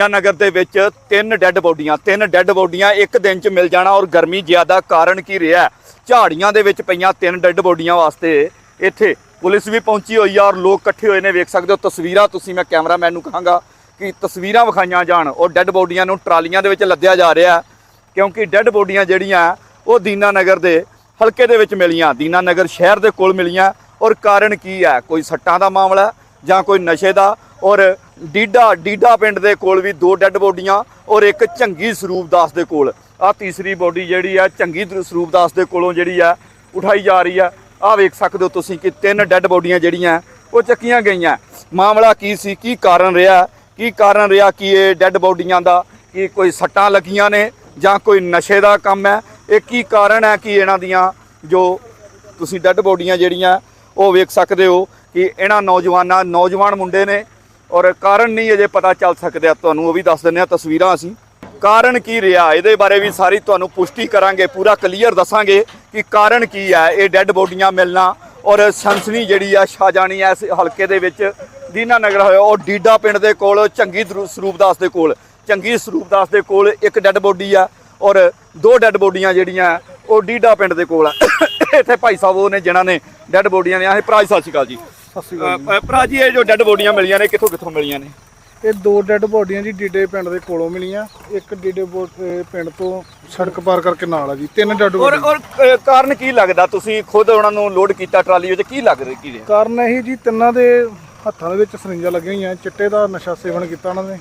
ਨਗਰ ਦੇ ਵਿੱਚ ਤਿੰਨ ਡੈੱਡ ਬੋਡੀਆਂ, ਤਿੰਨ ਡੈੱਡ ਬੋਡੀਆਂ ਇੱਕ ਦਿਨ 'ਚ ਮਿਲ ਜਾਣਾ ਔਰ ਗਰਮੀ ਜ਼ਿਆਦਾ ਕਾਰਨ ਕੀ ਰਿਹਾ? ਝਾੜੀਆਂ ਦੇ ਵਿੱਚ ਪਈਆਂ ਤਿੰਨ ਡੈੱਡ ਬੋਡੀਆਂ ਵਾਸਤੇ ਇੱਥੇ ਪੁਲਿਸ ਵੀ ਪਹੁੰਚੀ ਹੋਈ ਆ ਔਰ ਲੋਕ ਇਕੱਠੇ ਹੋਏ ਨੇ, ਵੇਖ ਸਕਦੇ ਹੋ ਤਸਵੀਰਾਂ ਤੁਸੀਂ, ਮੈਂ ਕੈਮਰਾਮੈਨ ਨੂੰ ਕਹਾਂਗਾ ਕਿ ਤਸਵੀਰਾਂ ਵਿਖਾਈਆਂ ਜਾਣ ਔਰ ਡੈੱਡ ਬੋਡੀਆਂ ਨੂੰ ਟਰਾਲੀਆਂ ਦੇ ਵਿੱਚ ਲੱਦਿਆ ਜਾ ਰਿਹਾ ਕਿਉਂਕਿ ਡੈੱਡ ਬੋਡੀਆਂ ਜਿਹੜੀਆਂ, ਉਹ ਦੀਨਾ ਨਗਰ ਦੇ ਹਲਕੇ ਦੇ ਵਿੱਚ ਮਿਲੀਆਂ, ਦੀਨਾ ਨਗਰ ਸ਼ਹਿਰ ਦੇ ਕੋਲ ਮਿਲੀਆਂ ਔਰ ਕਾਰਨ ਕੀ ਹੈ? ਕੋਈ ਸੱਟਾਂ ਦਾ ਮਾਮਲਾ ਜਾਂ ਕੋਈ ਨਸ਼ੇ ਦਾ? ਔਰ ਡੀਡਾ ਡੀਡਾ ਪਿੰਡ ਦੇ ਕੋਲ ਵੀ ਦੋ ਡੈੱਡ ਬੋਡੀਆਂ ਔਰ ਇੱਕ ਚੰਗੀ ਸਰੂਪ ਦਾਸ ਦੇ ਕੋਲ। ਆ ਤੀਸਰੀ ਬੋਡੀ ਜਿਹੜੀ ਆ, ਚੰਗੀ ਦਰ- ਸਰੂਪ ਦਾਸ ਦੇ ਕੋਲੋਂ ਜਿਹੜੀ ਆ, ਉਠਾਈ ਜਾ ਰਹੀ ਆ। ਆ ਵੇਖ ਸਕਦੇ ਹੋ ਤੁਸੀਂ ਕਿ ਤਿੰਨ ਡੈੱਡ ਬੋਡੀਆਂ ਜਿਹੜੀਆਂ, ਉਹ ਚੱਕੀਆਂ ਗਈਆਂ। ਮਾਮਲਾ ਕੀ ਸੀ? ਕੀ ਕਾਰਨ ਰਿਹਾ? ਕੀ ਕਾਰਨ ਰਿਹਾ ਕਿ ਇਹ ਡੈੱਡ ਬੋਡੀਆਂ ਦਾ? ਕਿ ਕੋਈ ਸੱਟਾਂ ਲੱਗੀਆਂ ਨੇ ਜਾਂ ਕੋਈ ਨਸ਼ੇ ਦਾ ਕੰਮ ਹੈ? ਇਹ ਕੀ ਕਾਰਨ ਹੈ ਕਿ ਇਹਨਾਂ ਦੀਆਂ ਜੋ ਤੁਸੀਂ ਡੈੱਡ ਬੋਡੀਆਂ ਜਿਹੜੀਆਂ, ਉਹ ਵੇਖ ਸਕਦੇ ਹੋ ਕਿ ਇਹਨਾਂ ਨੌਜਵਾਨਾਂ, ਨੌਜਵਾਨ ਮੁੰਡੇ ਨੇ ਔਰ ਕਾਰਨ ਨਹੀਂ ਅਜੇ ਪਤਾ ਚੱਲ ਸਕਦਾ ਤੁਹਾਨੂੰ, ਉਹ ਵੀ ਦੱਸ ਦਿੰਦੇ ਆ ਤਸਵੀਰਾਂ ਅਸੀਂ। ਕਾਰਨ ਕੀ ਰਿਹਾ? ਇਹਦੇ ਬਾਰੇ ਵੀ ਸਾਰੀ ਤੁਹਾਨੂੰ ਪੁਸ਼ਟੀ ਕਰਾਂਗੇ, ਪੂਰਾ ਕਲੀਅਰ ਦੱਸਾਂਗੇ ਕਿ ਕਾਰਨ ਕੀ ਹੈ ਇਹ ਡੈੱਡ ਬੋਡੀਆਂ ਮਿਲਣਾ ਔਰ ਸਨਸਨੀ ਜਿਹੜੀ ਆ ਛਾ ਜਾਣੀ ਐ ਇਸ ਹਲਕੇ ਦੇ ਵਿੱਚ ਦੀਨਾ ਨਗਰ ਹੋਇਆ, ਉਹ ਡੀਡਾ ਪਿੰਡ ਦੇ ਕੋਲ, ਚੰਗੀ ਸਰੂਪਦਾਸ ਦੇ ਕੋਲ। ਚੰਗੀ ਸਰੂਪਦਾਸ ਦੇ ਕੋਲ ਇੱਕ ਡੈੱਡ ਬੋਡੀ ਆ ਔਰ ਦੋ ਡੈੱਡ ਬੋਡੀਆਂ ਜਿਹੜੀਆਂ, ਉਹ ਡੀਡਾ ਪਿੰਡ ਦੇ ਕੋਲ ਆ। ਇੱਥੇ ਭਾਈ ਸਾਹਿਬ ਉਹ ਨੇ ਜਿਨ੍ਹਾਂ ਨੇ ਡੈੱਡ ਬੋਡੀਆਂ ਨੇ, ਆਹ ਭਰਾ ਸਤਿ ਸ਼੍ਰੀ ਅਕਾਲ ਜੀ। ਸ਼੍ਰੀ ਅਕਾਲ ਅ, ਅ, ਭਰਾ ਜੀ ਇਹ ਜੋ ਡੈੱਡ ਬੋਡੀਆਂ ਮਿਲੀਆਂ ਨੇ ਕਿੱਥੋਂ ਕਿੱਥੋਂ ਮਿਲੀਆਂ ਨੇ। ਇਹ ਦੋ ਡੈੱਡ ਬੋਡੀਆਂ ਜੀ ਡੀਡੇ ਪਿੰਡ ਦੇ ਕੋਲੋਂ ਮਿਲੀਆਂ। ਇੱਕ ਡੀਡੇ ਬੋ- ਅਹ ਪਿੰਡ ਤੋਂ ਸੜਕ ਪਾਰ ਕਰਕੇ ਨਾਲ ਆ ਜੀ। ਤਿੰਨ ਡੈੱਡ ਔਰ ਬੋਡੀ। ਔਰ ਅ, ਕਾਰਨ ਕੀ ਲੱਗਦਾ? ਤੁਸੀਂ ਖੁਦ ਉਹਨਾਂ ਨੂੰ ਲੋਡ ਕੀਤਾ ਟਰਾਲੀ ਵਿੱਚ ਕੀ ਲੱਗ ਰਿਹਾ ਕੀ ਰਿਹਾ? ਕਾਰਨ ਇਹ ਜੀ ਤਿੰਨਾਂ ਦੇ ਹੱਥਾਂ ਦੇ ਵਿੱਚ ਸਰਿੰਜਾਂ ਲੱਗੀਆਂ ਹੋਈਆਂ। ਚਿੱਟੇ ਦਾ ਨਸ਼ਾ ਸੇਵਨ ਕੀਤਾ ਉਹਨਾਂ ਨੇ।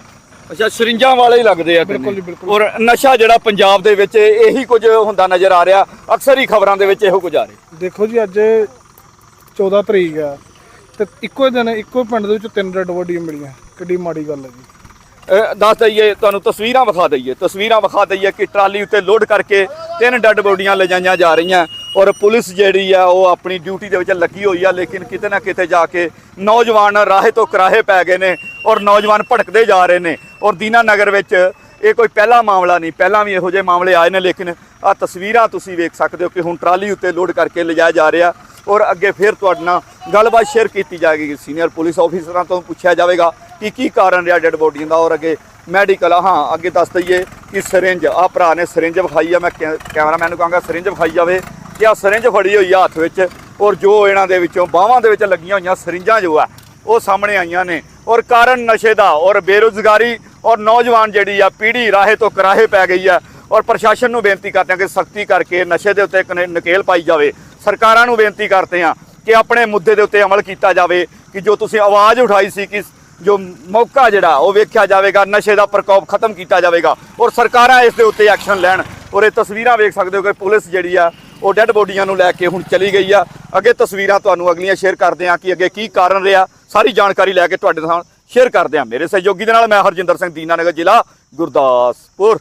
ਅੱਛਾ ਸਰਿੰਜਾਂ ਵਾਲੇ ਹੀ ਲੱਗਦੇ ਆ ਬਿਲਕੁਲ ਜੀ, ਬਿਲਕੁਲ। ਔਰ ਨਸ਼ਾ ਜਿਹੜਾ ਪੰਜਾਬ ਦੇ ਵਿੱਚ ਇਹੀ ਕੁਝ ਹੁੰਦਾ ਨਜ਼ਰ ਆ ਰਿਹਾ। ਅਕਸਰ ਹੀ ਖਬਰਾਂ ਦੇ ਵਿੱਚ ਇਹੋ ਕੁਝ ਆ ਰਿਹਾ। ਦੇਖੋ ਜੀ ਅੱਜ 14 ਤਰੀਕ ਆ। ਤੇ ਇੱਕੋ ਦਿਨ ਇੱਕੋ ਪਿੰਡ ਦੇ ਵਿੱਚ ਤਿੰਨ ਡੈੱਡ ਬੋਡੀਆਂ ਮਿਲੀਆਂ। ਕਿੱਡੀ ਮਾੜੀ ਗੱਲ ਹੈ ਜੀ। ਅ, ਦੱਸ ਦਈਏ ਤੁਹਾਨੂੰ ਤਸਵੀਰਾਂ ਵਿਖਾ ਦਈਏ। ਤਸਵੀਰਾਂ ਵਿਖਾ ਦਈਏ ਕਿ ਟਰਾਲੀ ਉੱਤੇ ਲੋਡ ਕਰਕੇ ਤਿੰਨ ਡੈੱਡ ਬੋਡੀਆਂ ਲਿਜਾਈਆਂ ਜਾ ਰਹੀਆਂ। ਔਰ ਪੁਲਿਸ ਜਿਹੜੀ ਆ ਉਹ ਆਪਣੀ ਡਿਊਟੀ ਦੇ ਵਿੱਚ ਲੱਗੀ ਹੋਈ ਆ ਲੇਕਿਨ ਕਿਤੇ ਨਾ ਕਿਤੇ ਜਾ ਕੇ ਨੌਜਵਾਨ ਰਾਹੇ ਤੋਂ ਕਰਾਹੇ ਪੈ ਗਏ ਨੇ ਔਰ ਨੌਜਵਾਨ ਭਟਕਦੇ ਜਾ ਰਹੇ ਨੇ। ਔਰ ਦੀਨਾ ਨਗਰ ਵਿੱਚ ਇਹ ਕੋਈ ਪਹਿਲਾ ਮਾਮਲਾ ਨਹੀਂ ਪਹਿਲਾਂ ਵੀ ਇਹੋ ਜਿਹੇ ਮਾਮਲੇ ਆਏ ਨੇ ਲੇਕਿਨ ਆ ਤਸਵੀਰਾਂ ਤੁਸੀਂ ਵੇਖ ਸਕਦੇ ਹੋ ਕਿ ਹੁਣ ਟਰਾਲੀ ਉੱਤੇ ਲੋਡ ਕਰਕੇ ਲਿਜਾਇਆ ਜਾ ਰਿਹਾ। ਔਰ ਅੱਗੇ ਫਿਰ ਤੁਹਾਡੇ ਨਾਲ ਗੱਲਬਾਤ ਸ਼ੇਅਰ ਕੀਤੀ ਜਾਏਗੀ। ਸੀਨੀਅਰ ਪੁਲਿਸ ਆਫੀਸਰਾਂ ਤੋਂ ਪੁੱਛਿਆ ਜਾਵੇਗਾ ਕਿ ਕੀ ਕਾਰਨ ਰਿਹਾ ਡੈੱਡ ਬੋਡੀਆਂ ਦਾ। ਔਰ ਅੱਗੇ ਮੈਡੀਕਲ ਹਾਂ, ਅੱਗੇ ਦੱਸ ਦਈਏ ਕਿ ਸਿਰਿੰਜ ਆ ਭਰਾ ਨੇ ਸਿਰਿੰਜ ਵਿਖਾਈ ਆ। ਮੈਂ ਕੈ- ਕੈਮਰਾਮੈਨ ਨੂੰ ਕਹਾਂਗਾ ਸਿਰਿੰਜ ਵਿਖਾਈ ਜਾਵੇ ਕਿ ਆ ਸਿਰਿੰਜ ਫੜੀ ਹੋਈ ਆ ਹੱਥ ਵਿੱਚ ਔਰ ਜੋ ਇਹਨਾਂ ਦੇ ਵਿੱਚੋਂ ਬਾਹਾਂ ਦੇ ਵਿੱਚ ਲੱਗੀਆਂ ਹੋਈਆਂ ਸਿਰਿੰਜਾਂ ਜੋ ਆ, ਉਹ ਸਾਹਮਣੇ ਆਈਆਂ ਨੇ। ਔਰ ਕਾਰਨ ਨਸ਼ੇ ਦਾ ਔਰ ਬੇਰੁਜ਼ਗਾਰੀ ਔਰ ਨੌਜਵਾਨ ਜਿਹੜੀ ਆ, ਪੀੜ੍ਹੀ ਰਾਹੇ ਤੋਂ ਕਰਾਹੇ ਪੈ ਗਈ ਆ। ਔਰ ਪ੍ਰਸ਼ਾਸਨ ਨੂੰ ਬੇਨਤੀ ਕਰਦੇ ਹਾਂ ਕਿ ਸਖਤੀ ਕਰਕੇ ਨਸ਼ੇ ਦੇ ਉੱਤੇ ਕਨੇ- ਨਕੇਲ ਪਾਈ ਜਾਵੇ। ਸਰਕਾਰਾਂ ਨੂੰ ਬੇਨਤੀ ਕਰਦੇ ਹਾਂ ਕਿ ਆਪਣੇ ਮੁੱਦੇ ਦੇ ਉੱਤੇ ਅਮਲ ਕੀਤਾ ਜਾਵੇ ਕਿ ਜੋ ਤੁਸੀਂ ਆਵਾਜ਼ ਉਠਾਈ ਸੀ ਕਿ ਜੋ ਮੌਕਾ ਜਿਹੜਾ ਉਹ ਵੇਖਿਆ ਜਾਵੇਗਾ, ਨਸ਼ੇ ਦਾ ਪ੍ਰਕੋਪ ਖਤਮ ਕੀਤਾ ਜਾਵੇਗਾ ਔਰ ਸਰਕਾਰਾਂ ਇਸ ਦੇ ਉੱਤੇ ਐਕਸ਼ਨ ਲੈਣ ਔਰ ਇਹ ਤਸਵੀਰਾਂ ਵੇਖ ਸਕਦੇ ਹੋ ਕਿ ਪੁਲਿਸ ਜਿਹੜੀ ਆ, ਉਹ ਡੈੱਡ ਬੋਡੀਆਂ ਨੂੰ ਲੈ ਕੇ ਹੁਣ ਚਲੀ ਗਈ ਆ। ਅੱਗੇ ਤਸਵੀਰਾਂ ਤੁਹਾਨੂੰ ਅਗਲੀਆਂ ਸ਼ੇਅਰ ਕਰਦੇ ਹਾਂ ਕਿ ਅੱਗੇ ਕੀ ਕਾਰਨ ਰਿਹਾ। ਸਾਰੀ ਜਾਣਕਾਰੀ ਲੈ ਕੇ ਤੁਹਾਡੇ ਨਾਲ ਸ਼ੇਅਰ ਕਰਦੇ ਹਾਂ। ਮੇਰੇ ਸਹਿਯੋਗੀ ਦੇ ਨਾਲ ਮੈਂ ਹਰਜਿੰਦਰ ਸਿੰਘ ਦੀਨਾਨਗਰ ਜ਼ਿਲ੍ਹਾ ਗੁਰਦਾਸਪੁਰ।